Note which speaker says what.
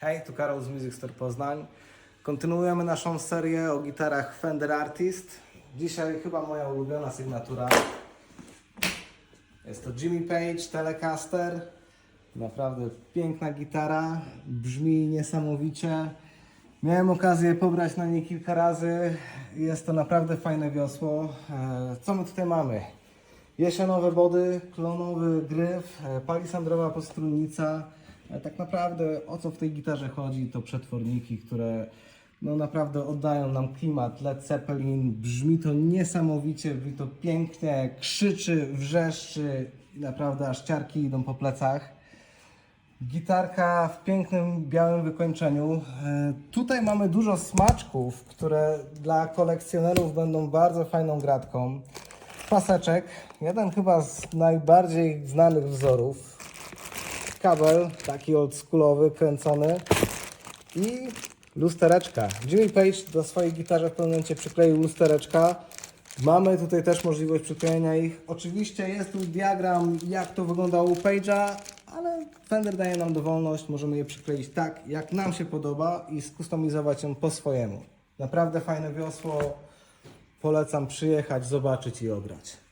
Speaker 1: Hej, tu Karol z Music Store Poznań. Kontynuujemy naszą serię o gitarach Fender Artist. Dzisiaj chyba moja ulubiona sygnatura. Jest to Jimmy Page Telecaster. Naprawdę piękna gitara, brzmi niesamowicie. Miałem okazję pobrać na niej kilka razy. Jest to naprawdę fajne wiosło. E, Co my tutaj mamy? Jesienowe body, klonowy gryf, e, palisandrowa podstrunnica. E, Tak naprawdę o co w tej gitarze chodzi to przetworniki, które no naprawdę oddają nam klimat Led Zeppelin. Brzmi to niesamowicie, brzmi to pięknie, krzyczy, wrzeszczy naprawdę aż ciarki idą po plecach. Gitarka w pięknym białym wykończeniu. E, Tutaj mamy dużo smaczków, które dla kolekcjonerów będą bardzo fajną gratką. Paseczek, jeden chyba z najbardziej znanych wzorów. Kabel, taki oldschoolowy, kręcony. I lustereczka. Jimmy Page do swojej gitarze w pewnym momencie przykleił lustereczka. Mamy tutaj też możliwość przyklejenia ich. Oczywiście jest tu diagram, jak to wyglądało u Page'a, ale Fender daje nam dowolność. Możemy je przykleić tak, jak nam się podoba i skustomizować ją po swojemu. Naprawdę fajne wiosło. Polecam przyjechać, zobaczyć i ograć.